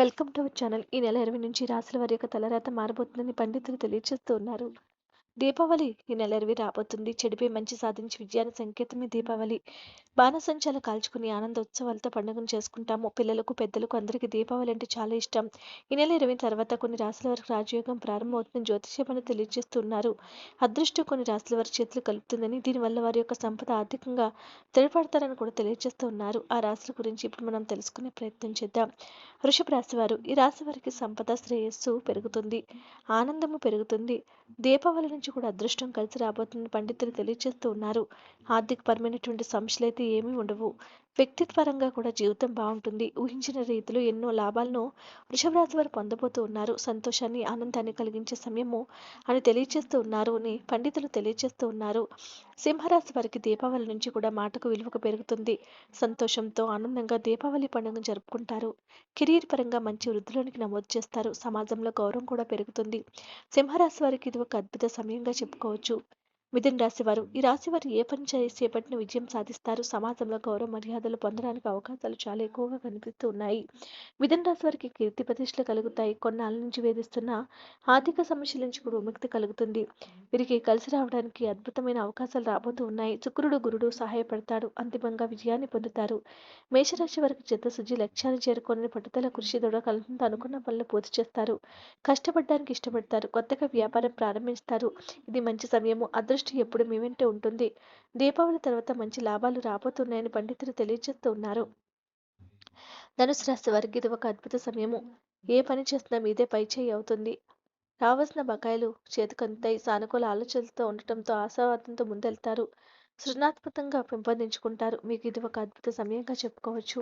Welcome to our channel. ఈ నెల ఇరవై నుంచి రాశుల వారి యొక్క తలరాత మారబోతుందని పండితులు తెలియజేస్తూ ఉన్నారు. దీపావళి ఈ నెల ఇరవై రాబోతుంది. చెడిపోయి మంచి సాధించి విజయాన్ని సంకేతమే దీపావళి. బాణసంచాలు కాల్చుకుని ఆనంద ఉత్సవాలతో పండుగను చేసుకుంటాము. పిల్లలకు పెద్దలకు అందరికీ దీపావళి అంటే చాలా ఇష్టం. ఈ నెల ఇరవై తర్వాత కొన్ని రాశుల వరకు రాజయోగం ప్రారంభమవుతుందని జ్యోతిష్యమని తెలియజేస్తున్నారు. అదృష్టం కొన్ని రాశుల వారి చేతులు కలుపుతుందని దీనివల్ల వారి యొక్క సంపద ఆర్థికంగా స్థిరపడతారని కూడా తెలియజేస్తూ ఉన్నారు ఆ రాశుల గురించి ఇప్పుడు మనం తెలుసుకునే ప్రయత్నం చేద్దాం. వృషభ రాశి వారు ఈ రాశి వారికి సంపద శ్రేయస్సు పెరుగుతుంది. ఆనందము పెరుగుతుంది. దీపావళి నుంచి కూడా అదృష్టం కలిసి రాబోతుందని పండితులు తెలియజేస్తూ ఉన్నారు. ఆర్థికపరమైనటువంటి సమస్యలు అయితే ఏమీ ఉండవు. వ్యక్తిత్వరంగా కూడా జీవితం బాగుంటుంది. ఊహించిన రీతిలో ఎన్నో లాభాలను వృషభ రాశి వారు పొందబోతూ ఉన్నారు. సంతోషాన్ని ఆనందాన్ని కలిగించే సమయము అని తెలియజేస్తూ ఉన్నారు. అని పండితులు తెలియజేస్తూ ఉన్నారు. సింహరాశి వారికి దీపావళి నుంచి కూడా మాటకు విలువకు పెరుగుతుంది. సంతోషంతో ఆనందంగా దీపావళి పండుగను జరుపుకుంటారు. కెరీర్ పరంగా మంచి వృద్ధిలోనికి నమోదు చేస్తారు. సమాజంలో గౌరవం కూడా పెరుగుతుంది. సింహరాశి వారికి ఇది ఒక అద్భుత సమయంగా చెప్పుకోవచ్చు. మిథున్ రాశివారు. ఈ రాశి వారు ఏ పని చేపట్టిన విజయం సాధిస్తారు? సమాజంలో గౌరవ మర్యాదలు పొందడానికి అవకాశాలు చాలా ఎక్కువగా కనిపిస్తూ ఉన్నాయి. మిథున్ రాశి వారికి కీర్తి ప్రతిష్టలు కలుగుతాయి. కొన్నాళ్ళ నుంచి వేధిస్తున్న ఆర్థిక సమస్యల నుంచి కూడా విముక్తి కలుగుతుంది. వీరికి కలిసి రావడానికి అద్భుతమైన అవకాశాలు రాబోతూ ఉన్నాయి. శుక్రుడు గురుడు సహాయపడతాడు. అంతిమంగా విజయాన్ని పొందుతారు. మేషరాశి వారికి చిత్తశుద్ధి లక్ష్యాన్ని చేరుకొని పట్టుదల కృషి దృఢకలంతో అనుకున్న పనులు పూర్తి చేస్తారు. కష్టపడడానికి ఇష్టపడతారు. కొత్తగా వ్యాపారం ప్రారంభిస్తారు. ఇది మంచి సమయము. అదృష్ట ఎప్పుడు మీ వెంటే ఉంటుంది. దీపావళి తర్వాత మంచి లాభాలు రాబోతున్నాయని పండితులు తెలియజేస్తూ ఉన్నారు. ధనుసు రాశి వారికి ఇది ఒక అద్భుత సమయము. ఏ పని చేసినా మీదే పై చేయి అవుతుంది. రావాల్సిన బకాయిలు చేతికంతై సానుకూల ఆలోచనలతో ఉండటంతో ఆశావాదంతో ముందెళ్తారు. సృజనాత్మకంగా పెంపొందించుకుంటారు. మీకు ఇది ఒక అద్భుత సమయంగా చెప్పుకోవచ్చు.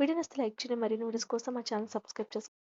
వీడియోని లైక్ చేయండి. మరిన్ని వీడియోస్ కోసం మా ఛానల్ సబ్స్క్రైబ్ చేసుకోండి.